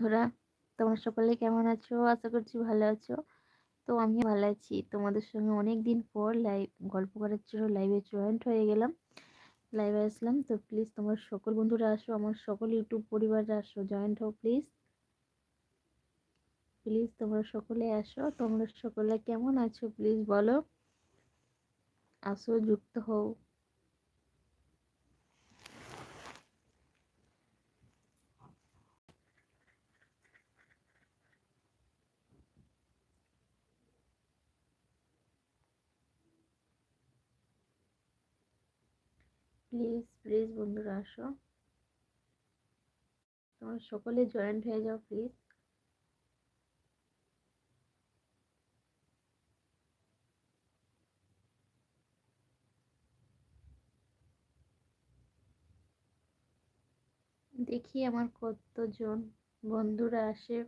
বন্ধুরা, তোমরা সকলে কেমন আছো? আশা করছি ভালো আছো। তো আমি ভালো আছি। তোমাদের সঙ্গে অনেক দিন পর লাইভ গল্প করার জন্য লাইভে জয়েন্ট হয়ে গেলাম। লাইভে আসলাম। তো প্লিজ তোমার সকল বন্ধুরা আসো, আমার সকল ইউটিউব পরিবাররা আসো জয়েন্ট হও প্লিজ প্লিজ তোমরা সকলে আসো। তোমরা সকলে কেমন আছো? প্লিজ বলো। আসো, যুক্ত হও। প্লিজ প্লিজ বন্ধুরা, আসো। তোমরা সকলে জয়েন্ট হয়ে যাও প্লিজ দেখি আমার কতজন বন্ধুরা আসে।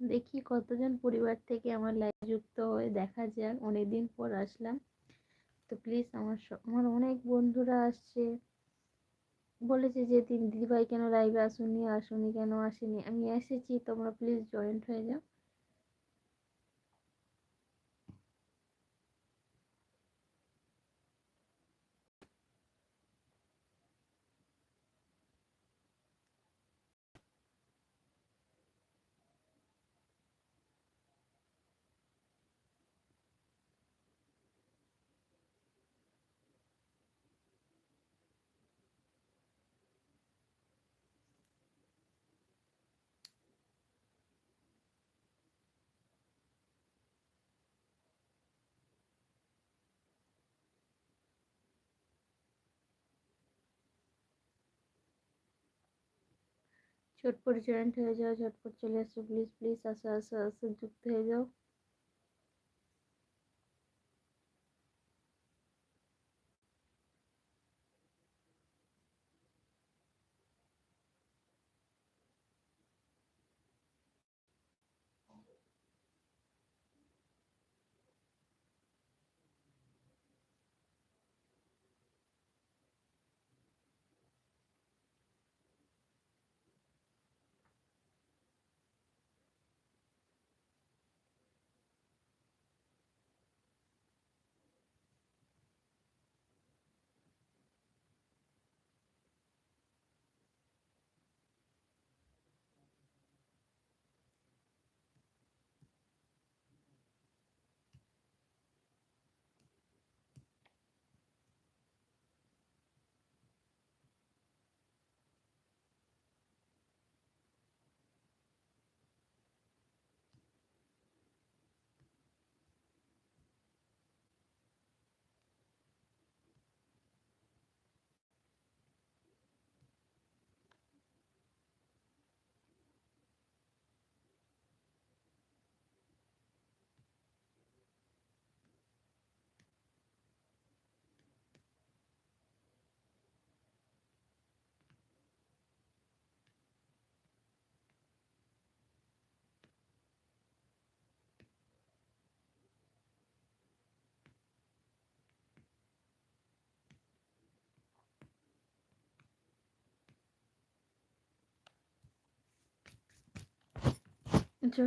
দেখি কতজন পরিবার থেকে আমার লাইভ যুক্ত হয়ে দেখা যাক, অনেকদিন পর আসলাম। তো প্লিজ আমার আমার অনেক বন্ধুরা আসছে। বলেছে যে দিদিভাই কেন লাইভে আসুনি আসুনি কেন আসেনি? আমি এসেছি, তোমরা প্লিজ জয়েন্ট হয়ে যাও। ঝটপট জয়েন্ট হয়ে যাও ঝটপট চলে আসো প্লিজ প্লিজ আসো আসো আসো যুক্ত হয়ে যাও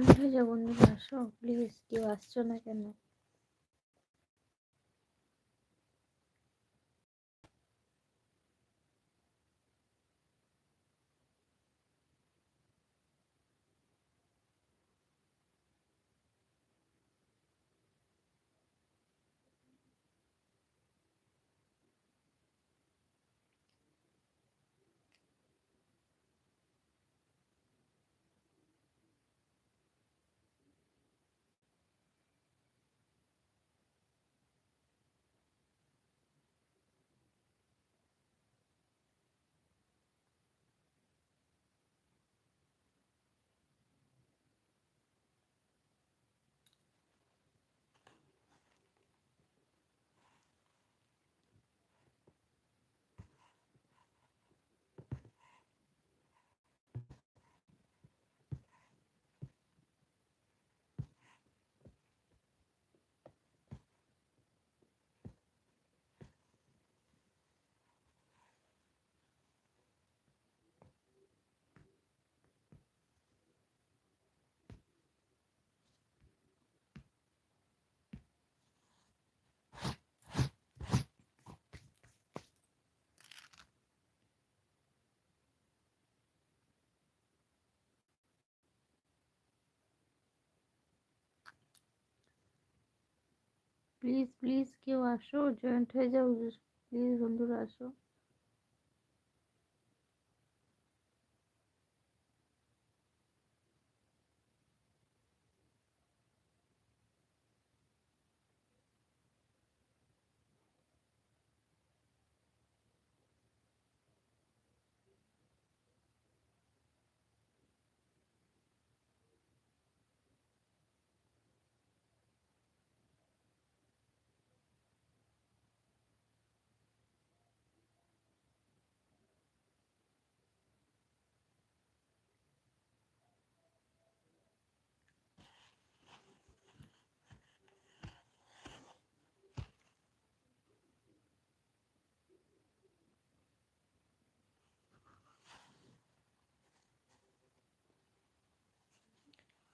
হয়ে যাও বন্ধুরা আসো প্লিজ কেউ আসছো না কেন? প্লিজ প্লিজ কেউ আসো জয়েন্ট হয়ে যাও প্লিজ বন্ধুরা আসো।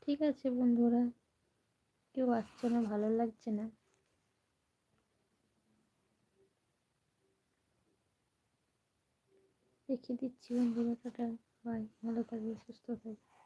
ঠিক আছে বন্ধুরা। কেউ আসছে না, ভালো লাগছে না। রেখে দিচ্ছি বন্ধুরা, টাটা বাই ভালো থাকবে, সুস্থ থাকবে।